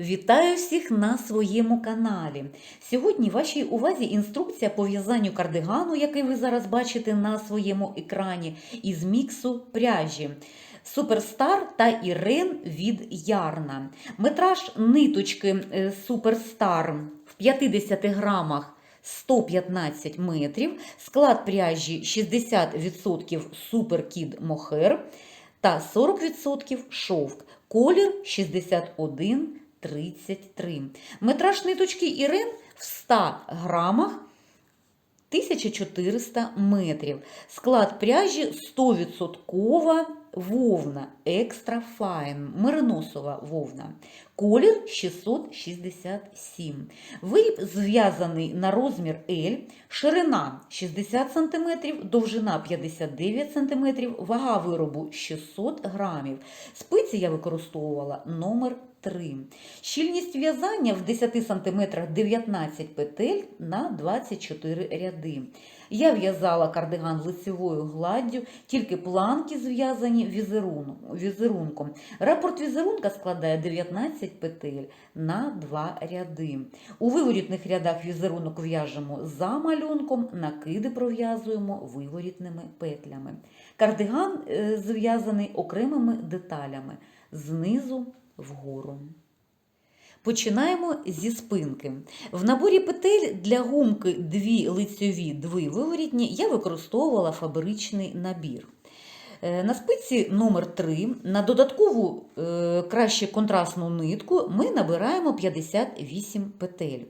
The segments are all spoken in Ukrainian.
Вітаю всіх на своєму каналі. Сьогодні вашій увазі інструкція по в'язанню кардигану, який ви зараз бачите на своєму екрані, із міксу пряжі. Суперстар та Ірен від Ярна. Метраж ниточки е, Суперстар в 50 грамах 115 метрів, склад пряжі 60% суперкід мохер та 40% шовк. Колір 61 33. Метраж ниточки Ірен в 100 грамах 1400 метрів. Склад пряжі 100% вовна, екстра файн, мериносова вовна. Колір 667. Виріб зв'язаний на розмір L, ширина 60 см, довжина 59 см, вага виробу 600 грамів. Спиці я використовувала номер 3. Щільність в'язання в 10 см 19 петель на 24 ряди. Я в'язала кардиган лицевою гладдю, тільки планки зв'язані візерунком. Рапорт візерунка складає 19 петель на 2 ряди. У виворітних рядах візерунок в'яжемо за малюнком, накиди пров'язуємо виворітними петлями. Кардиган е, зв'язаний окремими деталями знизу вгору. Починаємо зі спинки. В наборі петель для гумки дві лицьові, дві виворітні я використовувала фабричний набір. Е, На спиці номер 3 на додаткову е, краще контрастну нитку ми набираємо 58 петель.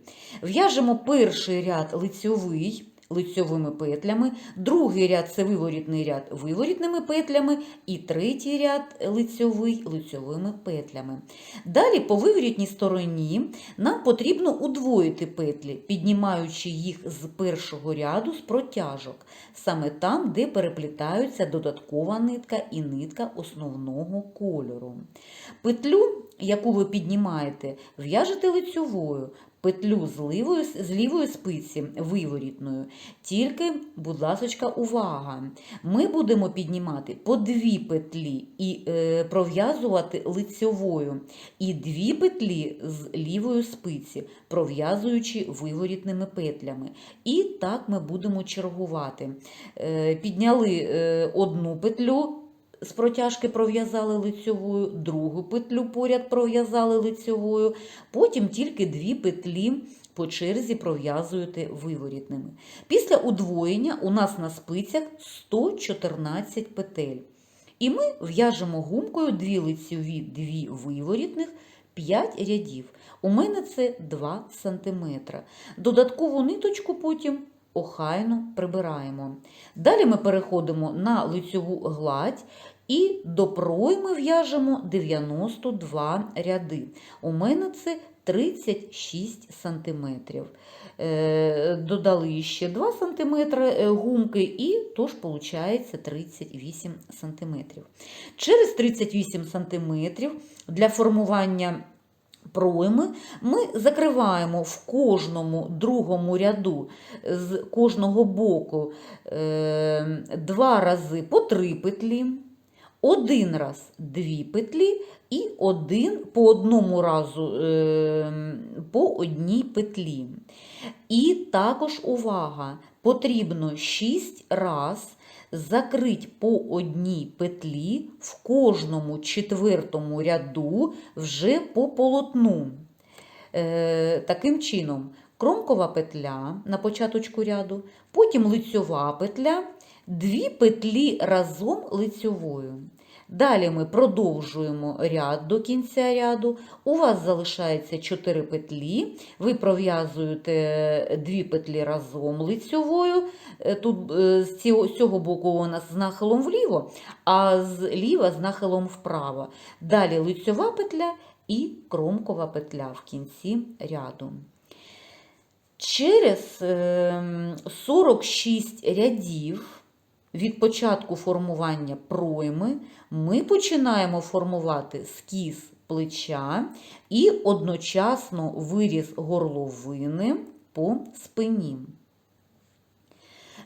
В'яжемо перший ряд лицьовий лицьовими петлями, другий ряд це виворітний ряд виворітними петлями і третій ряд лицьовий лицьовими петлями. Далі по виворітній стороні нам потрібно удвоїти петлі, піднімаючи їх з першого ряду з протяжок, саме там, де переплітаються додаткова нитка і нитка основного кольору. Петлю, яку ви піднімаєте, в'яжете лицьовою, петлю з лівої, з лівої спиці виворітною. Тільки, будь ласочка, увага! Ми будемо піднімати по дві петлі і е, пров'язувати лицьовою, і дві петлі з лівої спиці, пров'язуючи виворітними петлями. І так ми будемо чергувати. Е, підняли е, одну петлю з протяжки пров'язали лицьовою, другу петлю поряд пров'язали лицьовою, потім тільки дві петлі по черзі пров'язуєте виворітними. Після удвоєння у нас на спицях 114 петель. І ми в'яжемо гумкою дві лицьові, дві виворітних, 5 рядів. У мене це 2 см. Додаткову ниточку потім охайно прибираємо. Далі ми переходимо на лицьову гладь і до пройми в'яжемо 92 ряди. У мене це 36 см. Е, Додали ще 2 см гумки, і тож виходить 38 см. Через 38 см для формування пройми ми закриваємо в кожному другому ряду з кожного боку е, два рази по три петлі, один раз дві петлі і один по одному разу е, по одній петлі. І також увага, потрібно 6 раз закрити по одній петлі в кожному четвертому ряду вже по полотну. Е, таким чином, кромкова петля на початочку ряду, потім лицьова петля, дві петлі разом лицьовою. Далі ми продовжуємо ряд до кінця ряду. У вас залишається 4 петлі, ви пров'язуєте 2 петлі разом лицьовою. Е, Тут е, з цього, боку у нас з нахилом вліво, а зліва з нахилом вправо. Далі лицьова петля і кромкова петля в кінці ряду. Через ем, 46 рядів від початку формування пройми ми починаємо формувати скіз плеча і одночасно виріз горловини по спині.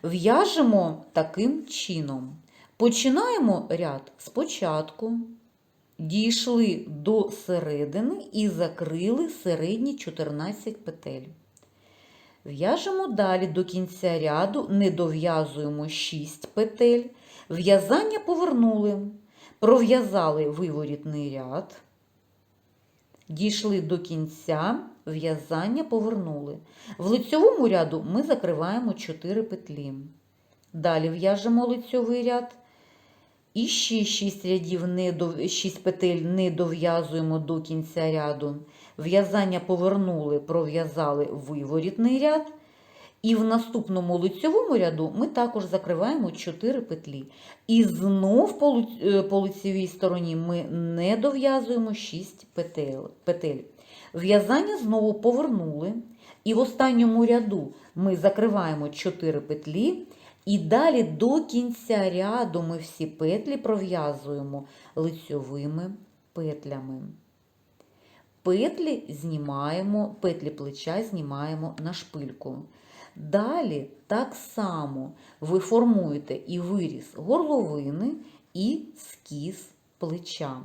В'яжемо таким чином. Починаємо ряд спочатку, дійшли до середини і закрили середні 14 петель. В'яжемо далі до кінця ряду, не дов'язуємо 6 петель. В'язання повернули, пров'язали виворітний ряд, дійшли до кінця, в'язання повернули. В лицьовому ряду ми закриваємо 4 петлі. Далі в'яжемо лицьовий ряд. І ще 6 рядів, не дов... 6 петель не дов'язуємо до кінця ряду. В'язання повернули, пров'язали виворітний ряд. І в наступному лицьовому ряду ми також закриваємо 4 петлі. І знов по, лицевій стороні ми не дов'язуємо 6 петель. петель. В'язання знову повернули. І в останньому ряду ми закриваємо 4 петлі. І далі до кінця ряду ми всі петлі пров'язуємо лицьовими петлями. Петлі знімаємо, петлі плеча знімаємо на шпильку. Далі так само ви формуєте і виріз горловини, і скіз плеча.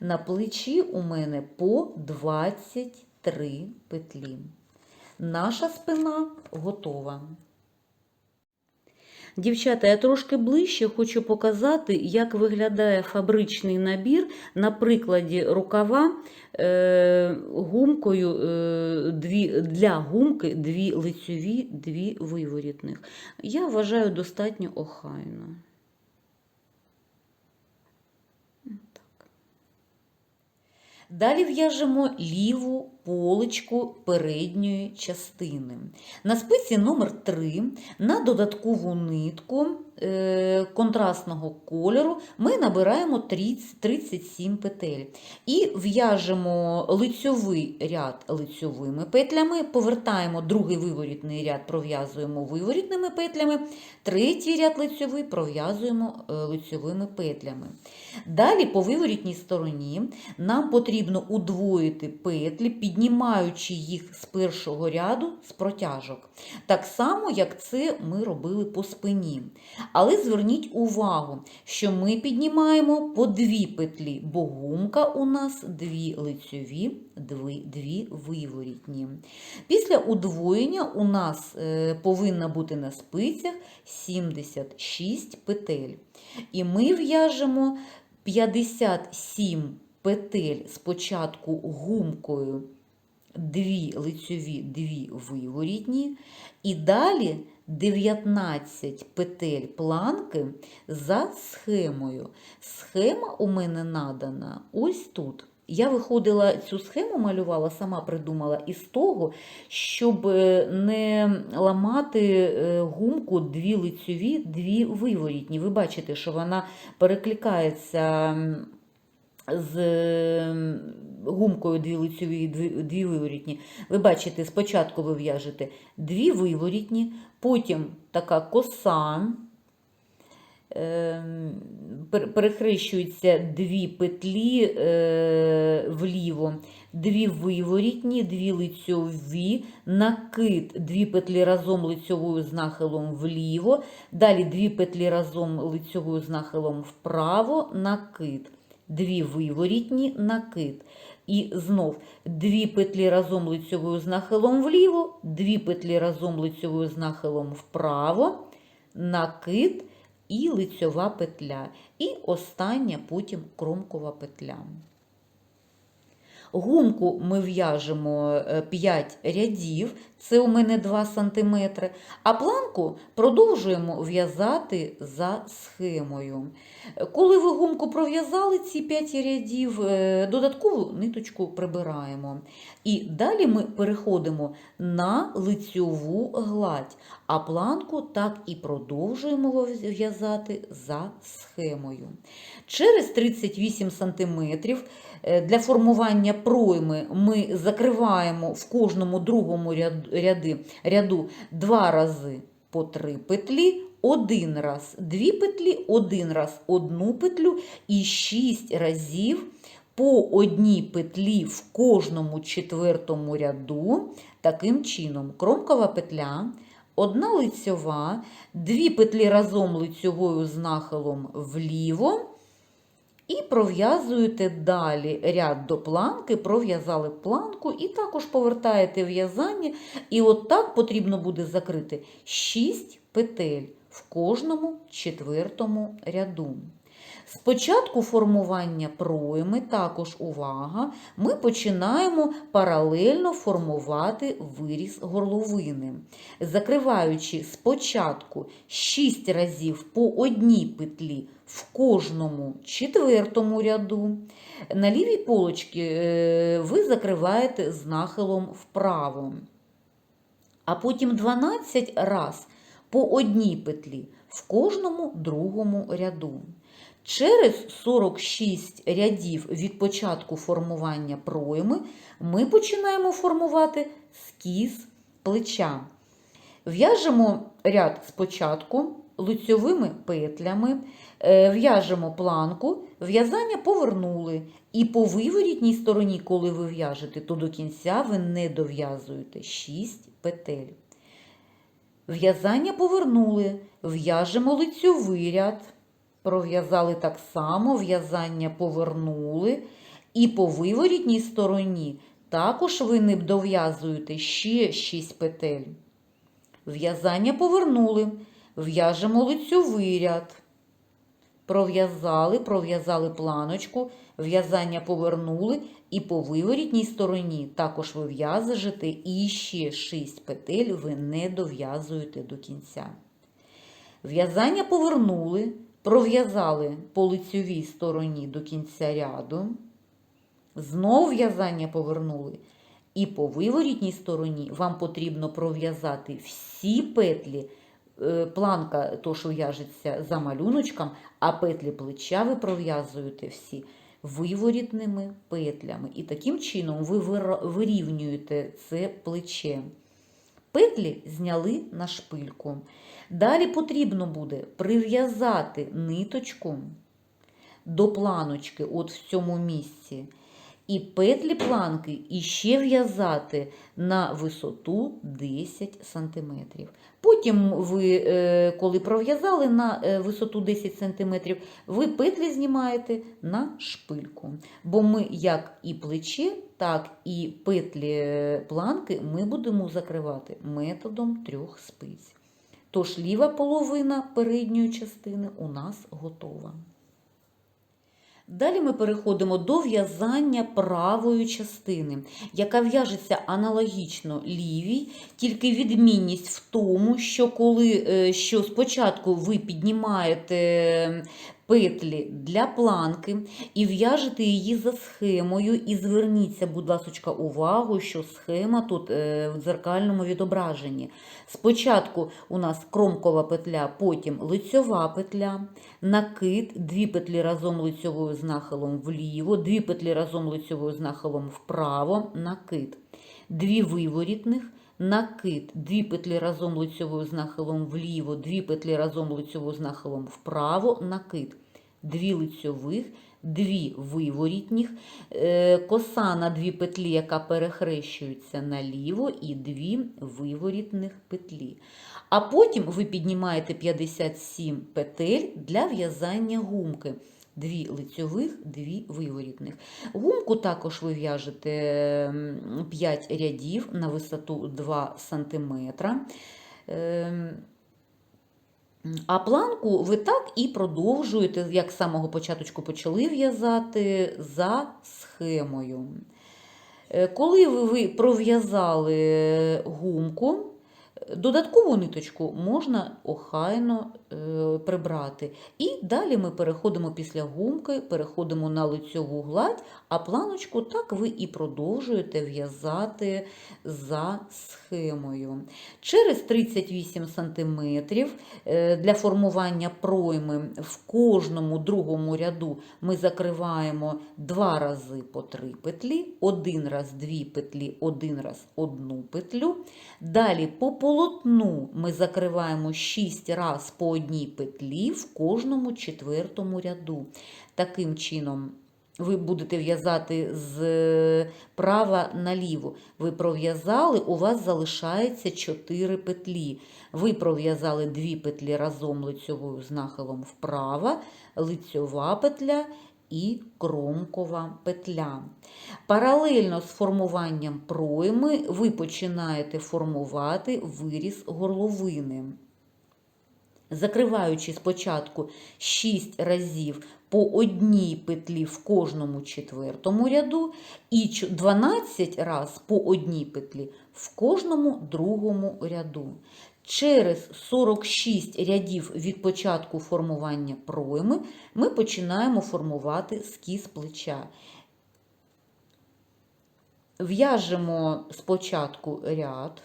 На плечі у мене по 23 петлі. Наша спина готова. Дівчата, я трошки ближче хочу показати, як виглядає фабричний набір на прикладі рукава е, гумкою е, дві, для гумки дві лицьові, дві виворітних. Я вважаю достатньо охайно. Далі в'яжемо ліву поличку передньої частини. На спиці номер 3 на додаткову нитку е, контрастного кольору ми набираємо 30, 37 петель. І в'яжемо лицьовий ряд лицьовими петлями, повертаємо другий виворітний ряд, пров'язуємо виворітними петлями, третій ряд лицьовий пров'язуємо е, лицьовими петлями. Далі по виворітній стороні нам потрібно удвоїти петлі, піднімаючи їх з першого ряду з протяжок. Так само, як це ми робили по спині. Але зверніть увагу, що ми піднімаємо по дві петлі, бо гумка у нас дві лицьові, дві, дві виворітні. Після удвоєння у нас е, повинна бути на спицях 76 петель. І ми в'яжемо 57 петель спочатку гумкою, дві лицьові, дві виворітні, і далі 19 петель планки за схемою. Схема у мене надана ось тут. Я виходила цю схему, малювала, сама придумала із того, щоб е, не ламати е, гумку дві лицьові, дві виворітні. Ви бачите, що вона перекликається з гумкою дві дві, дві виворітні. Ви бачите, спочатку ви в'яжете дві виворітні, потім така коса, ем, перехрещуються дві петлі е, вліво, дві виворітні, дві лицьові, накид, дві петлі разом лицьовою з нахилом вліво, далі дві петлі разом лицьовою з нахилом вправо, накид, дві виворітні, накид. І знов дві петлі разом лицьовою з нахилом вліво, дві петлі разом лицьовою з нахилом вправо, накид і лицьова петля. І остання потім кромкова петля. Гумку ми в'яжемо 5 рядів, це у мене 2 см, а планку продовжуємо в'язати за схемою. Коли ви гумку пров'язали ці 5 рядів, е, додаткову ниточку прибираємо. І далі ми переходимо на лицьову гладь, а планку так і продовжуємо в'язати за схемою. Через 38 см Е, Для формування пройми ми закриваємо в кожному другому ряду, ряду два рази по три петлі, один раз дві петлі, один раз одну петлю і шість разів по одній петлі в кожному четвертому ряду. Таким чином, кромкова петля, одна лицьова, дві петлі разом лицьовою з нахилом вліво. І пров'язуєте далі ряд до планки, пров'язали планку і також повертаєте в'язання. І от так потрібно буде закрити 6 петель в кожному четвертому ряду. Спочатку формування пройми, також увага, ми починаємо паралельно формувати виріз горловини, закриваючи спочатку 6 разів по одній петлі в кожному четвертому ряду. На лівій полочці е, ви закриваєте з нахилом вправо, а потім 12 раз по одній петлі в кожному другому ряду. Через 46 рядів від початку формування пройми ми починаємо формувати скіз плеча. В'яжемо ряд спочатку лицьовими петлями, е, в'яжемо планку, в'язання повернули. І по виворітній стороні, коли ви в'яжете, то до кінця ви не дов'язуєте 6 петель. В'язання повернули, в'яжемо лицьовий ряд. Пров'язали так само, в'язання повернули. І по виворітній стороні також ви не дов'язуєте ще 6 петель. В'язання повернули, в'яжемо лицьовий ряд. Пров'язали, пров'язали планочку, в'язання повернули і по виворітній стороні також ви в'яжете і ще 6 петель ви не дов'язуєте до кінця. В'язання повернули, пров'язали по лицьовій стороні до кінця ряду. Знову в'язання повернули. І по виворітній стороні вам потрібно пров'язати всі петлі. Е, Планка то, що в'яжеться за малюночком, а петлі плеча ви пров'язуєте всі виворітними петлями. І таким чином ви вирівнюєте це плече. Петлі зняли на шпильку. Далі потрібно буде прив'язати ниточку до планочки, от в цьому місці. І петлі планки іще в'язати на висоту 10 см. Потім ви, е, коли пров'язали на е, висоту 10 см, ви петлі знімаєте на шпильку. Бо ми як і плече, так і петлі е, планки ми будемо закривати методом трьох спиць. Тож ліва половина передньої частини у нас готова. Далі ми переходимо до в'язання правої частини, яка в'яжеться аналогічно лівій, тільки відмінність в тому, що коли е, що спочатку ви піднімаєте петлі для планки і в'яжете її за схемою. І зверніться, будь ласка, увагу, що схема тут е, в дзеркальному відображенні. Спочатку у нас кромкова петля, потім лицьова петля, накид, дві петлі разом лицьовою з нахилом вліво, дві петлі разом лицьовою з нахилом вправо, накид, дві виворітних, накид, дві петлі разом лицьовою з нахилом вліво, дві петлі разом лицьовою з нахилом вправо, накид, дві лицьових, дві виворітніх, е, коса на дві петлі, яка перехрещується наліво, і дві виворітних петлі. А потім ви піднімаєте 57 петель для в'язання гумки. Дві лицьових, дві виворітних. Гумку також ви в'яжете 5 рядів на висоту 2 см. А планку ви так і продовжуєте, як з самого початку почали в'язати за схемою. Е, Коли ви- пров'язали гумку, додаткову ниточку можна охайно е, прибрати. І далі ми переходимо після гумки, переходимо на лицьову гладь, а планочку так ви і продовжуєте в'язати за схемою. Через 38 см е, для формування пройми в кожному другому ряду ми закриваємо два рази по три петлі, один раз дві петлі, один раз одну петлю. Далі по полотну ми закриваємо 6 раз по одній петлі в кожному четвертому ряду. Таким чином. Ви будете в'язати з е, права наліво. Ви пров'язали, у вас залишається 4 петлі. Ви пров'язали 2 петлі разом лицьовою з нахилом вправо, лицьова петля і кромкова петля. Паралельно з формуванням пройми ви починаєте формувати виріз горловини. Закриваючи спочатку 6 разів по одній петлі в кожному четвертому ряду і 12 разів по одній петлі в кожному другому ряду. Через 46 рядів від початку формування пройми ми починаємо формувати скіз плеча. В'яжемо спочатку ряд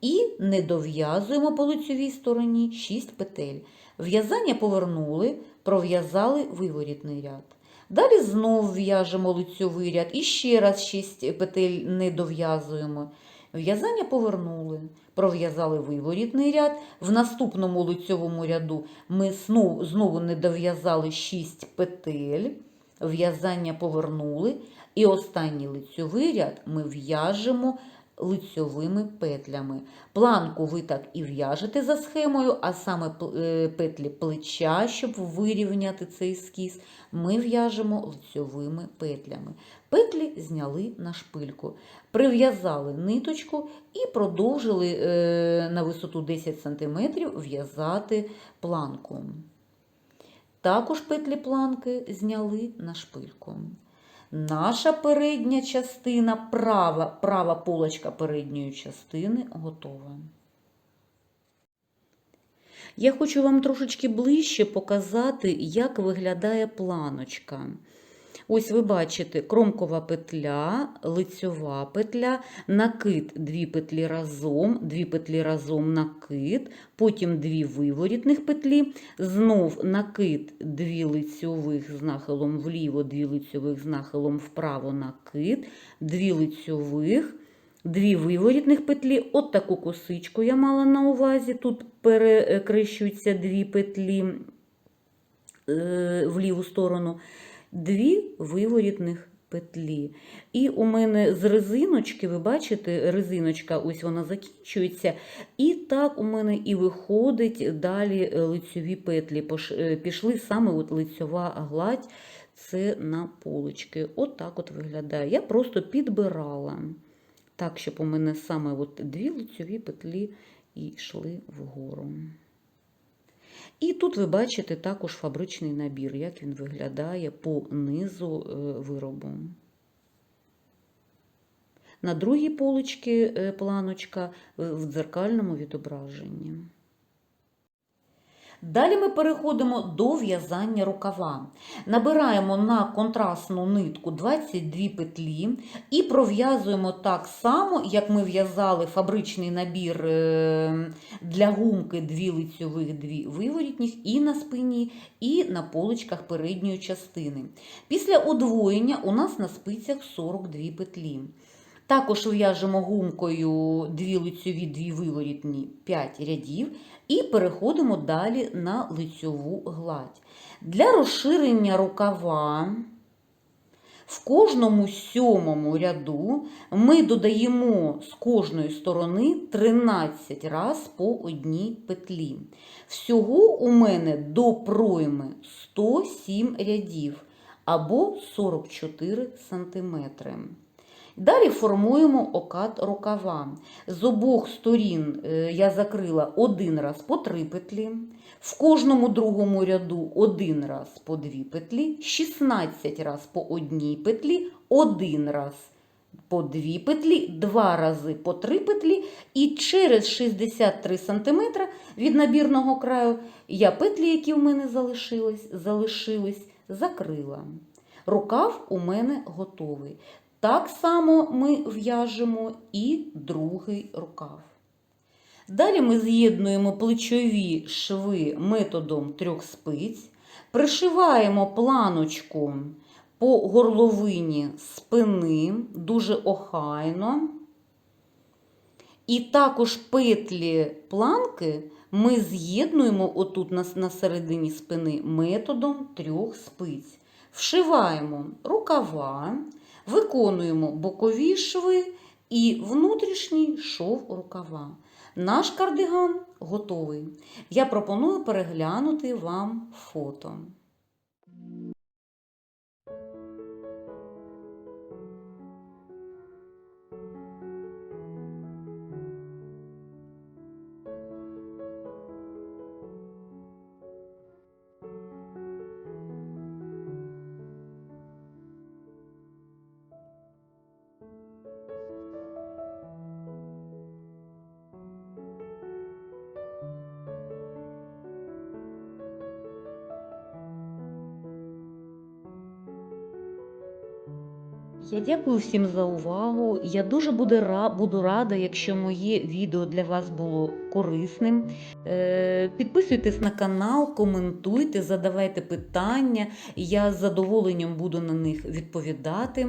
і не дов'язуємо по лицьовій стороні 6 петель. В'язання повернули, пров'язали виворітний ряд. Далі знову в'яжемо лицьовий ряд і ще раз 6 петель не дов'язуємо. В'язання повернули, пров'язали виворітний ряд. В наступному лицьовому ряду ми знову, не дов'язали 6 петель, в'язання повернули. І останній лицьовий ряд ми в'яжемо лицьовими петлями. Планку ви так і в'яжете за схемою, а саме е, петлі плеча, щоб вирівняти цей ескіз, ми в'яжемо лицьовими петлями. Петлі зняли на шпильку, прив'язали ниточку і продовжили е, на висоту 10 см в'язати планку. Також петлі планки зняли на шпильку. Наша передня частина, права, права полочка передньої частини готова. Я хочу вам трошечки ближче показати, як виглядає планочка. Ось ви бачите кромкова петля, лицьова петля, накид дві петлі разом, дві петлі разом накид, потім дві виворітних петлі, знов накид дві лицьових з нахилом вліво, дві лицьових з нахилом вправо накид, дві лицьових. Дві виворітних петлі, от таку косичку я мала на увазі. Тут перекрещуються дві петлі е, в ліву сторону дві виворітних петлі. І у мене з резиночки, ви бачите, резиночка ось вона закінчується. І так у мене і виходить далі лицьові петлі. Е, пішли саме от лицьова гладь, це на полочки. От так от виглядає. Я просто підбирала так, щоб у мене саме от дві лицьові петлі і йшли вгору. І тут ви бачите також фабричний набір, як він виглядає по низу е, виробу. На другій полочці е, планочка в дзеркальному відображенні. Далі ми переходимо до в'язання рукава. Набираємо на контрастну нитку 22 петлі і пров'язуємо так само, як ми в'язали фабричний набір е, для гумки дві лицьових, дві виворітніх і на спині, і на полочках передньої частини. Після удвоєння у нас на спицях 42 петлі. Також в'яжемо гумкою дві лицьові, дві виворітні 5 рядів і переходимо далі на лицьову гладь. Для розширення рукава в кожному сьомому ряду ми додаємо з кожної сторони 13 раз по одній петлі. Всього у мене до пройми 107 рядів або 44 сантиметри. Далі формуємо окат рукава. З обох сторін е, я закрила один раз по три петлі, в кожному другому ряду один раз по дві петлі, 16 раз по одній петлі, один раз по дві петлі, два рази по три петлі, і через 63 см від набірного краю я петлі, які в мене залишились, залишились закрила. Рукав у мене готовий. Так само ми в'яжемо і другий рукав. Далі ми з'єднуємо плечові шви методом трьох спиць, пришиваємо планочку по горловині спини дуже охайно. І також петлі планки ми з'єднуємо отут на середині спини методом трьох спиць. Вшиваємо рукава. Виконуємо бокові шви і внутрішній шов рукава. Наш кардиган готовий. Я пропоную переглянути вам фото. Я дякую всім за увагу. Я дуже буду, рада, якщо моє відео для вас було корисним. Е, Підписуйтесь на канал, коментуйте, задавайте питання. Я з задоволенням буду на них відповідати.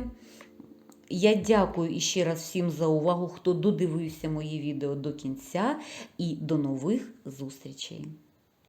Я дякую іще раз всім за увагу, хто додивився мої відео до кінця, і до нових зустрічей!